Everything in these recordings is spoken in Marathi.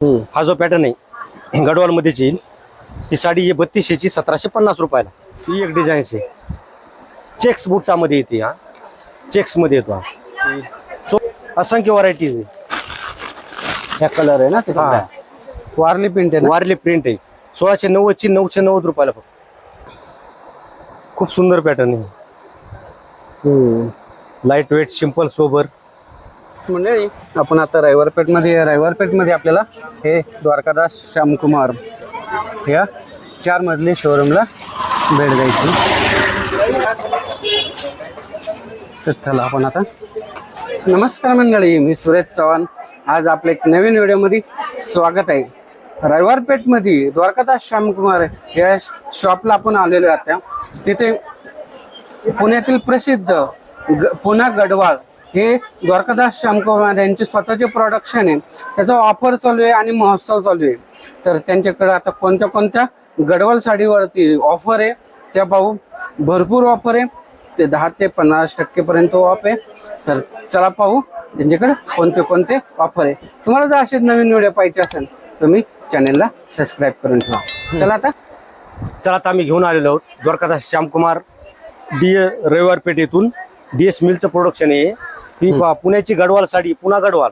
हम्म. हा जो पॅटर्न आहे गडवालमध्येच येईल. ही साडी आहे बत्तीसशेची सतराशे पन्नास रुपयाला. ही एक डिझाईन आहे. चेक्स बुट्टामध्ये येते हा. चेक्समध्ये येतो हा. सो असंख्य व्हरायटीज आहे. हा कलर आहे ना ते हा. वारली प्रिंट आहे वारली प्रिंट आहे. सोळाशे नव्वदची नऊशे नव्वद रुपयाला फक्त. खूप सुंदर पॅटर्न आहे. हम्म. लाइट वेट सिंपल सोबर मंडळी आपण आता रविवारपेठमध्ये रविवारपेठमध्ये मध्ये आपल्याला हे द्वारकादास श्यामकुमार या चार मजली शोरूमला भेट द्यायची. तर चला आपण आता. नमस्कार मंडळी मी सुरेश चव्हाण. आज आपल्या एक नवीन व्हिडिओमध्ये स्वागत आहे. रविवारपेठमध्ये द्वारकादास श्यामकुमार या शॉपला आपण आलेलो आता. तिथे पुण्यातील प्रसिद्ध ग- पुणा गडवाळ हे द्वारकादास श्यामकुमार यांचे स्वतःचे प्रोडक्शन आहे. त्याचा ऑफर चालू आहे आणि महोत्सव चालू आहे. तर त्यांच्याकडे आता कोणत्या कोणत्या गडवाल साडीवरती ऑफर आहे त्या पाहू. भरपूर ऑफर आहे. ते दहा ते पन्नास टक्केपर्यंत ऑफ आहे. तर चला पाहू त्यांच्याकडे कोणते कोणते ऑफर आहे. तुम्हाला जर असे नवीन व्हिडिओ पाहिजे असेल तुम्ही चॅनेलला सबस्क्राईब करून ठेवा. चला आता. चला आता आम्ही घेऊन आलेलो आहोत द्वारकादास श्यामकुमार डी रविवार पेठ येथून. डी एस मिलचं प्रोडक्शन आहे. ही पहा, पुण्याची गडवाल साडी पुन्हा गडवाल.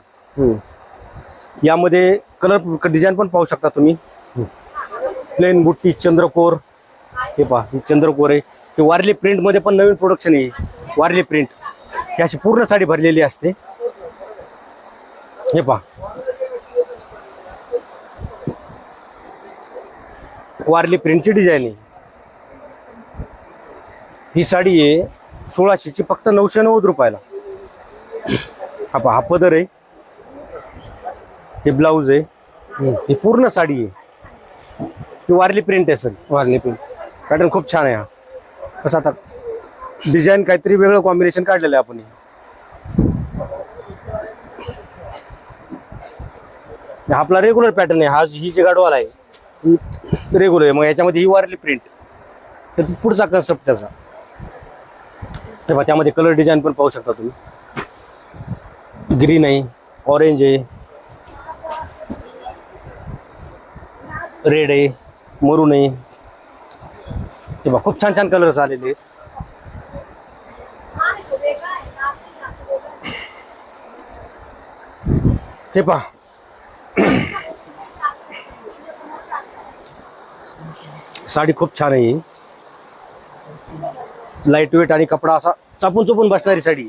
यामध्ये कलर डिझाईन पण पाहू शकता तुम्ही. प्लेन बुट्टी चंद्रकोर. हे पहा ही चंद्रकोर आहे. हे वारली प्रिंटमध्ये पण नवीन प्रोडक्शन आहे. वारली प्रिंट ही अशी पूर्ण साडी भरलेली असते. हे पहा. वारली प्रिंटची डिझाईन आहे. ही साडी आहे सोळाशेची फक्त नऊशे नव्वद रुपयाला. हा पहा हा पदर आहे. हे ब्लाऊज आहे. ही पूर्ण साडी आहे. ही वारली प्रिंट आहे सर. वारली प्रिंट पॅटर्न खूप छान आहे हा. कसं आता डिझाईन काहीतरी वेगळं कॉम्बिनेशन काढलेलं आहे आपण आपला रेग्युलर पॅटर्न आहे. हा ही जी गाडवाल आहे ही रेग्युलर आहे. मग याच्यामध्ये ही वारली प्रिंट तर पुढचा कन्सेप्ट त्याचा. त्यामध्ये कलर डिझाईन पण पाहू शकता तुम्ही. ग्रीन आहे ऑरेंज आहे. रेड आहे मरून आहे. ते बघा खूप छान छान कलर्स आलेले आहेत. हे पहा. साडी खूप छान आहे लाइट वेट आणि कपडा असा चापून चुपून बसणारी साडी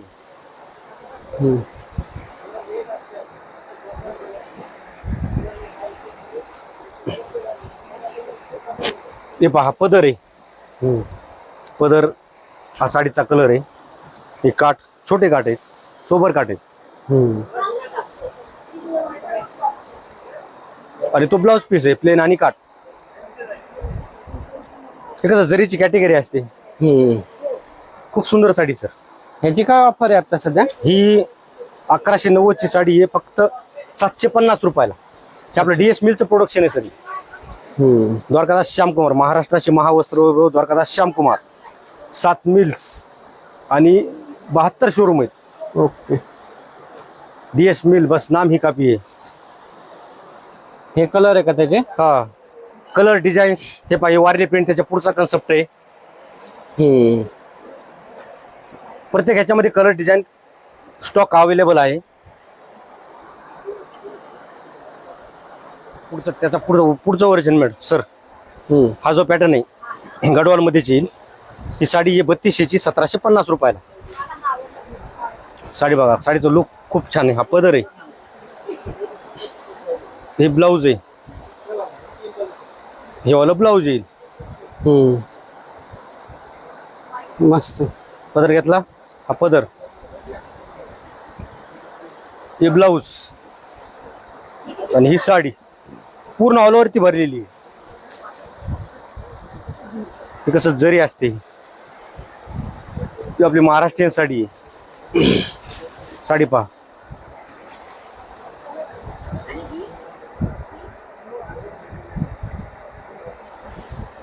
हे पहा पदर आहे. पदर हा साडीचा कलर आहे. हे काठ छोटे काठ आहेत. सोबर काठ आहेत. आणि तो ब्लाऊज पीस आहे प्लेन आणि काठ. हे कसं जरीची कॅटेगरी असते. हम्म. खूप सुंदर साडी सर ह्याची काय ऑफर आहे आता सध्या? ही अकराशे नव्वदची साडी आहे फक्त सातशे पन्नास रुपयाला. हे आपलं डीएस मिलचं प्रोडक्शन आहे सर. द्वारकादास श्यामकुमार महाराष्ट्राचे महावस्त्र वैभव द्वारकादास श्यामकुमार. सात मिल्स आणि बहात्तर शोरूम आहेत. ओके. डीएस मिल बस नाम ही कापी आहे. हे कलर आहे का त्याचे? हा. कलर डिझाईन्स हे पाहिजे वारली प्रिंट त्याच्या पुढचा कन्सेप्ट आहे. हम्म. प्रत्येक ह्याच्यामध्ये कलर डिझाईन स्टॉक अवेलेबल आहे. पुढचं त्याचा पुढं पुढचं ओरिजिन मॅडम सर हम्म. हा जो पॅटर्न आहे गडवालमध्येच येईल ही साडी आहे बत्तीसशेची सतराशे पन्नास रुपयाला. साडी बघा साडीचं लुक खूप छान आहे. हा पदर आहे. हे ब्लाऊज आहे. हे वाला ब्लाऊज येईल. हम्म. मस्त. पदर घेतला? हा पदर. हे ब्लाऊज आणि ही साडी. पूर्ण ऑल ओव्हरती भरलेली. आहे कसं जरी असते ही आपली महाराष्ट्रीयन साडी आहे. साडी पहा.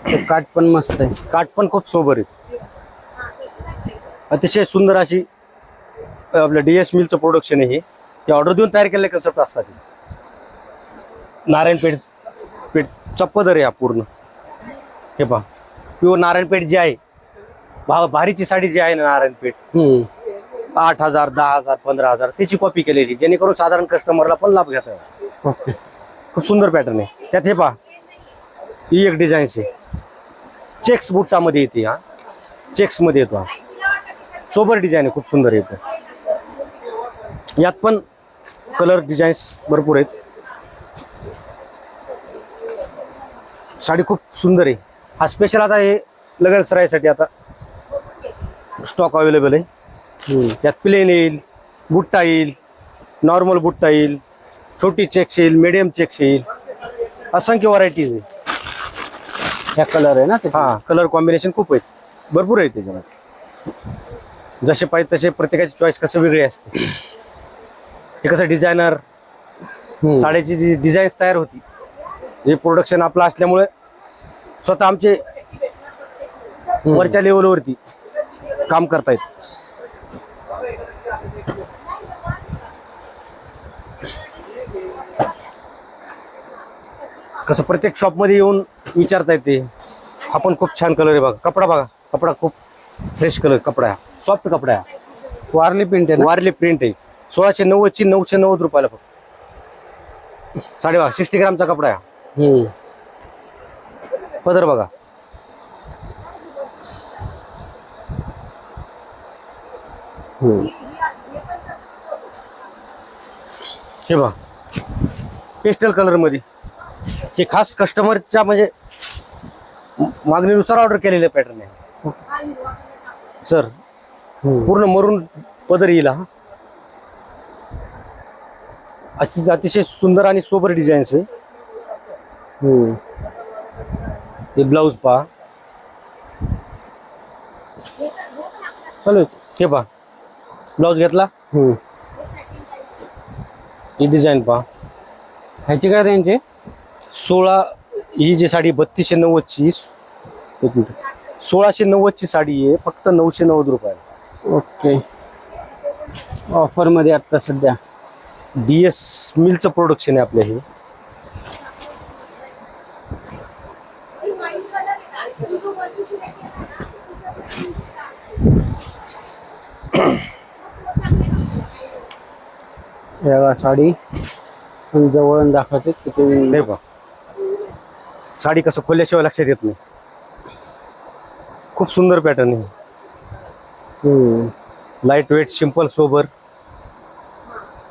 ते काठ पण मस्त आहे. काठ पण खूप सोबर आहेत अतिशय सुंदर अशी आपलं डी एस मिलचं प्रोडक्शन आहे हे. ऑर्डर देऊन तयार केलेले कन्सेप्ट असतात. नारायणपेठ पेठचा पदर आहे हा पूर्ण. हे पहा. प्युअर नारायणपेठ जी आहे भा भारीची साडी जी आहे ना नारायणपेठ. आठ हजार दहा हजार पंधरा हजार त्याची कॉपी केलेली जेणेकरून साधारण कस्टमरला पण लाभ घेता येईल. ओके. खूप सुंदर पॅटर्न आहे. त्यात हे पहा. ही एक डिझाईन आहे चेक्स बुट्टामध्ये येते हा. चेक्समध्ये येतो हा. सोबर डिझाईन आहे खूप सुंदर येतो यात पण कलर डिझाईन्स भरपूर आहेत. साडी खूप सुंदर आहे. हा स्पेशल आता हे लगन सरायसाठी आता स्टॉक अवेलेबल आहे. यात प्लेन येईल बुट्टा येईल नॉर्मल बुट्टा येईल छोटी चेक्स येईल मीडियम चेक्स येईल. असंख्य व्हरायटीज आहे. ह्या कलर आहे ना ते? हा कलर कॉम्बिनेशन खूप आहेत. भरपूर आहे त्याच्यामध्ये. जसे पाहिजे तसे प्रत्येकाची चॉईस कसं वेगळी असते. हे कसं डिझायनर. साड्याची जी डिझाईन्स तयार होती हे प्रोडक्शन आपलं असल्यामुळे स्वतः आमचे वरच्या लेवलवरती काम करतायत. कसं प्रत्येक शॉपमध्ये येऊन विचारता येते हा पण खूप छान कलर आहे बघा. कपडा बघा. कपडा खूप फ्रेश कलर कपडा आहे सॉफ्ट कपडा आहे वारली प्रिंट आहे वारले प्रिंट आहे. सोळाशे नव्वदची नऊशे नव्वद रुपयाला फक्त. साडे बघा सिक्स्टी ग्रामचा कपडा आहे. पदर बघा. हे बघा. पेस्टल कलरमध्ये. हे खास कस्टमरच्या म्हणजे मागणीनुसार ऑर्डर केलेले पॅटर्न आहे. सर पूर्ण मरून पदर येईल हा. अति- अतिशय सुंदर आणि सोबर डिझाईन्स आहे. हे ब्लाऊज पहा. चालू. हे पहा. ब्लाऊज घेतला. ही डिझाईन पहा. ह्याची काय रेंज आहे? सोळा ही जी साडी बत्तीसशे नव्वदची एक मिनिट. सोळाशे नव्वदची साडी आहे फक्त नऊशे नव्वद रुपयाला. ओके. ऑफरमध्ये आता सध्या. डी एस मिलचं प्रोडक्शन आहे आपलं हे. बघा साडी पण जवळून दाखवते किती हे पहा साडी कसं खोलल्याशिवाय लक्षात येत नाही. खूप सुंदर पॅटर्न आहे. लाइट वेट सिंपल सोबर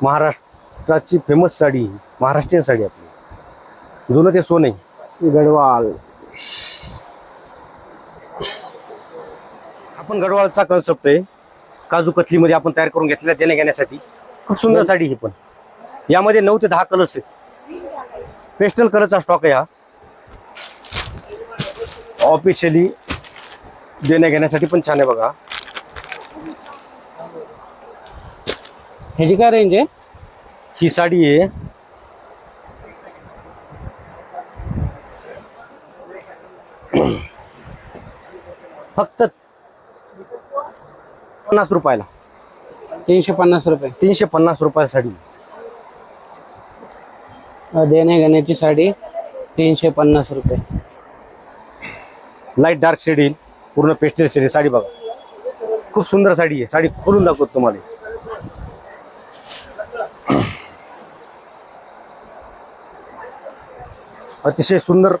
महाराष्ट्राची फेमस साडी. महाराष्ट्रीयन साडी आपली. जुनं ते सोने गडवाल. आपण गडवाळचा कन्सेप्ट आहे. काजू कतलीमध्ये आपण तयार करून घेतलेल्या देण्या घेण्यासाठी. खूप सुंदर साडी ही पण. यामध्ये नऊ ते दहा कलर्स आहेत. पेस्टल कलरचा स्टॉक आहे हा. ऑफिशियली देण्या घेण्यासाठी पण छान आहे बघा. ह्याची काय रेंज आहे? ही साडी आहे. फक्त पन्नास रुपयाला. तीनशे पन्नास रुपये. तीनशे पन्नास रुपयाला साडी. देण्या घेण्याची साडी तीनशे पन्नास रुपये. लाइट डार्क शेड येईल. पूर्ण पेस्टल शेड साडी बघा. खूप सुंदर साडी आहे. साडी खोलून दाखवतो तुम्हाला. अतिशय सुंदर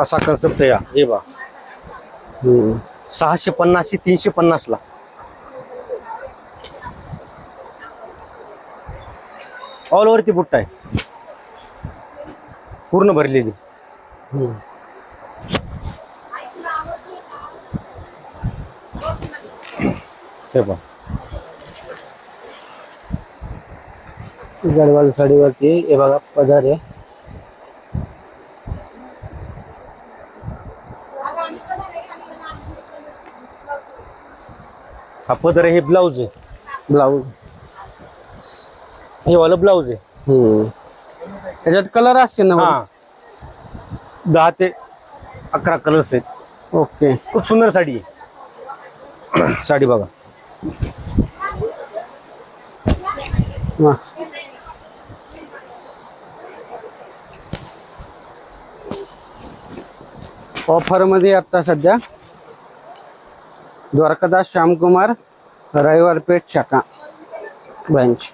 असा कन्सेप्ट आहे हा. बा. सहाशे पन्नासशे तीनशे पन्नासला. ऑल ओव्हर ती बुट्टा आहे. पूर्ण भरलेली. गडवाल साडीवरती हे बघा पदर आहे. हा पदर हे ब्लाऊज आहे. ब्लाऊज हे वाला ब्लाऊज आहे. हम्म. ह्याच्यात कलर असतील ना हा. दहा ते अकरा कलर्स आहेत. ओके. खूप सुंदर साडी आहे. साडी बघा. वा. ऑफरमध्ये आता सध्या द्वारकादास श्यामकुमार रविवार पेठ शाखा ब्रँच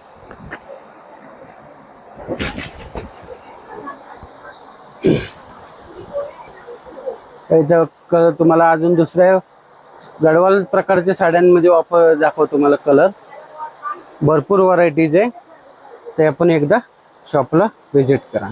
याचं तुम्हाला अजून दुसऱ्या गडवाल प्रकारच्या साड्यांमध्ये ऑफर दाखवतो तुम्हाला कलर भरपूर व्हरायटीज आहे. ते आपण एकदा शॉपला व्हिजिट करा.